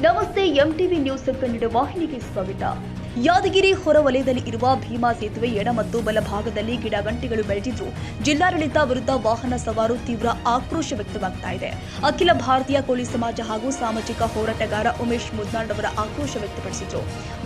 नमस्ते M T news वाहि स्वागत ಯಾದಗಿರಿ ಹೊರವಲಯದಲ್ಲಿ ಇರುವ ಭೀಮಾ ಸೇತುವೆ ಎಡ ಮತ್ತು ಬಲಭಾಗದಲ್ಲಿ ಗಿಡಗಂಟಿಗಳು ಬೆಳೆದಿದ್ದು, ಜಿಲ್ಲಾಡಳಿತ ವಿರುದ್ಧ ವಾಹನ ಸವಾರು ತೀವ್ರ ಆಕ್ರೋಶ ವ್ಯಕ್ತವಾಗ್ತಾ ಇದೆ. ಅಖಿಲ ಭಾರತೀಯ ಕೋಳಿ ಸಮಾಜ ಹಾಗೂ ಸಾಮಾಜಿಕ ಹೋರಾಟಗಾರ ಉಮೇಶ್ ಮುದ್ನಾಡ್ ಅವರ ಆಕ್ರೋಶ ವ್ಯಕ್ತಪಡಿಸಿದ್ರು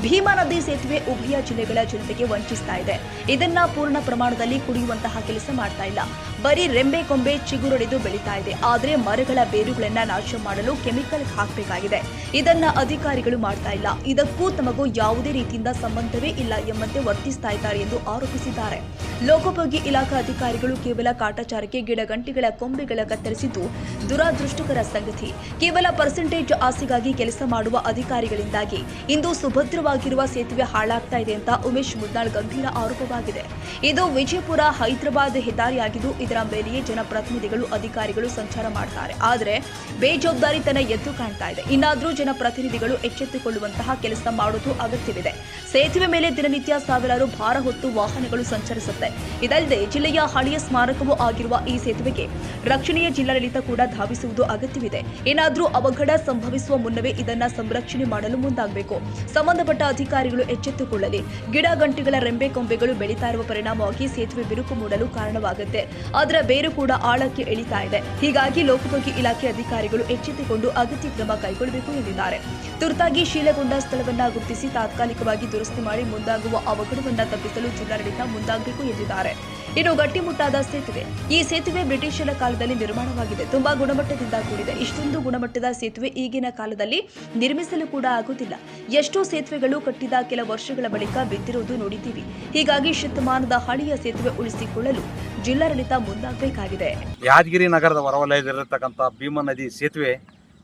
ಭೀಮಾ ನದಿ ಸೇತುವೆ ಉಭಯ ಜಿಲ್ಲೆಗಳ ಜನತೆಗೆ ವಂಚಿಸ್ತಾ ಇದೆ. ಇದನ್ನ ಪೂರ್ಣ ಪ್ರಮಾಣದಲ್ಲಿ ಕುಡಿಯುವಂತಹ ಕೆಲಸ ಮಾಡ್ತಾ ಇಲ್ಲ. ಬರೀ ರೆಂಬೆ ಕೊಂಬೆ ಚಿಗುರೊಡೆದು ಬೆಳೀತಾ ಇದೆ. ಆದ್ರೆ ಮರಗಳ ಬೇರುಗಳನ್ನ ನಾಶ ಮಾಡಲು ಕೆಮಿಕಲ್ ಹಾಕಬೇಕಾಗಿದೆ. ಇದನ್ನ ಅಧಿಕಾರಿಗಳು ಮಾಡ್ತಾ ಇಲ್ಲ. ಇದಕ್ಕೂ ತಮಗೂ ಯಾವುದೇ ರೀತಿಯಿಂದ ಸಂಬಂಧವೇ ಇಲ್ಲ ಎಂಬಂತೆ ವರ್ತಿಸ್ತಾ ಇದ್ದಾರೆ ಎಂದು ಆರೋಪಿಸಿದ್ದಾರೆ. ಲೋಕೋಪಯೋಗಿ ಇಲಾಖಾ ಅಧಿಕಾರಿಗಳು ಕೇವಲ ಕಾಟಾಚಾರಕ್ಕೆ ಗಿಡಗಂಟಿಗಳ ಕೊಂಬೆಗಳ ಕತ್ತರಿಸಿದ್ದು ದುರಾದೃಷ್ಟಕರ ಸಂಗತಿ. ಕೇವಲ ಪರ್ಸೆಂಟೇಜ್ ಆಸೆಗಾಗಿ ಕೆಲಸ ಮಾಡುವ ಅಧಿಕಾರಿಗಳಿಂದಾಗಿ ಇಂದು ಸುಭದ್ರವಾಗಿರುವ ಸೇತುವೆ ಹಾಳಾಗ್ತಾ ಇದೆ ಅಂತ ಉಮೇಶ್ ಮುದ್ನಾಳ್ ಗಂಭೀರ ಆರೋಪವಾಗಿದೆ. ಇದು ವಿಜಯಪುರ, ಹೈದರಾಬಾದ್ ಹೆದ್ದಾರಿಯಾಗಿದ್ದು ಇದರ ಮೇಲೆಯೇ ಜನಪ್ರತಿನಿಧಿಗಳು, ಅಧಿಕಾರಿಗಳು ಸಂಚಾರ ಮಾಡ್ತಾರೆ. ಆದರೆ ಬೇಜವಾಬ್ದಾರಿತನ ಎದ್ದು ಕಾಣ್ತಾ ಇದೆ. ಇನ್ನಾದರೂ ಜನಪ್ರತಿನಿಧಿಗಳು ಎಚ್ಚೆತ್ತುಕೊಳ್ಳುವಂತಹ ಕೆಲಸ ಮಾಡುವುದು ಅಗತ್ಯವಿದೆ. ಸೇತುವೆ ಮೇಲೆ ದಿನನಿತ್ಯ ಸಾವಿರಾರು ಭಾರ ಹೊತ್ತು ವಾಹನಗಳು ಸಂಚರಿಸುತ್ತೆ. ಇದಲ್ಲದೆ ಜಿಲ್ಲೆಯ ಹಳೆಯ ಸ್ಮಾರಕವೂ ಆಗಿರುವ ಈ ಸೇತುವೆಗೆ ರಕ್ಷಣೆಯ ಜಿಲ್ಲಾಡಳಿತ ಕೂಡ ಧಾವಿಸುವುದು ಅಗತ್ಯವಿದೆ. ಏನಾದರೂ ಅವಘಡ ಸಂಭವಿಸುವ ಮುನ್ನವೇ ಇದನ್ನ ಸಂರಕ್ಷಣೆ ಮಾಡಲು ಮುಂದಾಗಬೇಕು. ಸಂಬಂಧಪಟ್ಟ ಅಧಿಕಾರಿಗಳು ಎಚ್ಚೆತ್ತುಕೊಳ್ಳಲಿ. ಗಿಡ ಗಂಟೆಗಳ ರೆಂಬೆ ಕೊಂಬೆಗಳು ಬೆಳೀತಾ ಇರುವ ಪರಿಣಾಮವಾಗಿ ಸೇತುವೆ ಬಿರುಕು ಮೂಡಲು ಕಾರಣವಾಗುತ್ತೆ. ಅದರ ಬೇರು ಕೂಡ ಆಳಕ್ಕೆ ಇಳಿತಾ ಇದೆ. ಹೀಗಾಗಿ ಲೋಕೋಪಯೋಗಿ ಇಲಾಖೆ ಅಧಿಕಾರಿಗಳು ಎಚ್ಚೆತ್ತುಕೊಂಡು ಅಗತ್ಯ ಕ್ರಮ ಕೈಗೊಳ್ಳಬೇಕು ಎಂದಿದ್ದಾರೆ. ತುರ್ತಾಗಿ ಶೀಲಗೊಂಡ ಸ್ಥಳವನ್ನ ಗುರುತಿಸಿ ತಾತ್ಕಾಲಿಕವಾಗಿ ದುರಸ್ತಿ ಮಾಡಿ ಮುಂದಾಗುವ ಅವಘಡವನ್ನ ತಪ್ಪಿಸಲು ಜಿಲ್ಲಾಡಳಿತ ಮುಂದಾಗಬೇಕು ಎಂದಿದ್ದಾರೆ ಇನ್ನು ಗಟ್ಟಿಮುಟ್ಟಾದ ಸೇತುವೆ. ಈ ಸೇತುವೆ ಬ್ರಿಟಿಷರ ಕಾಲದಲ್ಲಿ ನಿರ್ಮಾಣವಾಗಿದೆ. ತುಂಬಾ ಗುಣಮಟ್ಟದಿಂದ ಕೂಡಿದೆ. ಇಷ್ಟೊಂದು ಗುಣಮಟ್ಟದ ಸೇತುವೆ ಈಗಿನ ಕಾಲದಲ್ಲಿ ನಿರ್ಮಿಸಲು ಕೂಡ ಆಗುತ್ತಿಲ್ಲ. ಎಷ್ಟೋ ಸೇತುವೆಗಳು ಕಟ್ಟಿದ ಕೆಲ ವರ್ಷಗಳ ಬಳಿಕ ಬಿದ್ದಿರುವುದು ನೋಡಿದ್ದೀವಿ. ಹೀಗಾಗಿ ಶತಮಾನದ ಹಳೆಯ ಸೇತುವೆ ಉಳಿಸಿಕೊಳ್ಳಲು ಜಿಲ್ಲಾಡಳಿತ ಮುಂದಾಗಬೇಕಾಗಿದೆ. ಯಾದಗಿರಿ ನಗರದ ಹೊರವಲಯದಲ್ಲಿರತಕ್ಕಂಥ ಭೀಮಾ ನದಿ ಸೇತುವೆ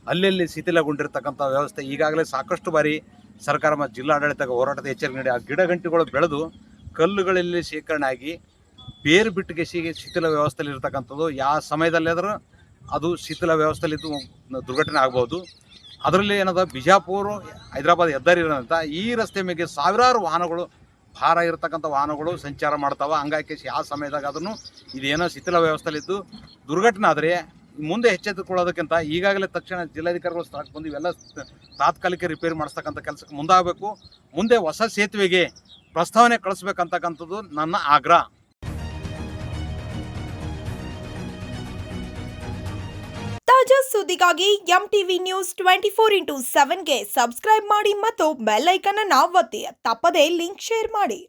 ಅಲ್ಲಲ್ಲಿ ಶಿಥಿಲಗೊಂಡಿರ್ತಕ್ಕಂಥ ವ್ಯವಸ್ಥೆ ಈಗಾಗಲೇ ಸಾಕಷ್ಟು ಬಾರಿ ಸರ್ಕಾರ ಮತ್ತು ಜಿಲ್ಲಾಡಳಿತ ಹೋರಾಟದ ಎಚ್ಚರಿಕೆ ನೀಡಿ ಆ ಗಿಡಗಂಟಿಗಳು ಬೆಳೆದು ಕಲ್ಲುಗಳಲ್ಲಿ ಶೇಖರಣೆ ಆಗಿ ಬೇರು ಬಿಟ್ಟಿಗೆ ಶಿಥಿಲ ವ್ಯವಸ್ಥೆಯಲ್ಲಿ ಇರ್ತಕ್ಕಂಥದ್ದು. ಯಾವ ಸಮಯದಲ್ಲಾದರೂ ಅದು ಶಿಥಿಲ ವ್ಯವಸ್ಥೆಯಲ್ಲಿದ್ದು ದುರ್ಘಟನೆ ಆಗ್ಬೋದು. ಅದರಲ್ಲಿ ಏನದ, ಬಿಜಾಪುರ, ಹೈದರಾಬಾದ್ ಹೆದ್ದಾರಿ ಇರೋದಂಥ ಈ ರಸ್ತೆ ಮೇಲೆ ಸಾವಿರಾರು ವಾಹನಗಳು, ಭಾರ ಇರತಕ್ಕಂಥ ವಾಹನಗಳು ಸಂಚಾರ ಮಾಡ್ತಾವೆ. ಹಂಗಾಗಿ ಯಾವ ಸಮಯದಾಗ ಅದನ್ನು ಇದೇನೋ ಶಿಥಿಲ ವ್ಯವಸ್ಥೆಯಲ್ಲಿದ್ದು ದುರ್ಘಟನೆ ಆದರೆ ಮುಂದೆ ಎಚ್ಚೆತ್ತುಕೊಳ್ಳೋದಕ್ಕಿಂತ ಈಗಾಗಲೇ ತಕ್ಷಣ ಜಿಲ್ಲಾಧಿಕಾರಿಗಳು ಸ್ಥಳಕ್ಕೆ ಬಂದು ಇವೆಲ್ಲ ತಾತ್ಕಾಲಿಕ ರಿಪೇರಿ ಮಾಡಿಸ್ತಕ್ಕಂಥ ಕೆಲಸಕ್ಕೆ ಮುಂದಾಗಬೇಕು. ಮುಂದೆ ಹೊಸ ಸೇತುವೆಗೆ ಪ್ರಸ್ತಾವನೆ ಕಳಿಸ್ಬೇಕಂತಕ್ಕಂಥದ್ದು ನನ್ನ ಆಗ್ರಹ. ತಾಜಾ ಸುದ್ದಿಗಾಗಿ M TV news twenty four into ಸೆವೆನ್ಗೆ subscribe ಮಾಡಿ ಮತ್ತು ಬೆಲ್ ಅನ್ನು ಒತ್ತಿ. ತಪ್ಪದೇ ಲಿಂಕ್ ಶೇರ್ ಮಾಡಿ.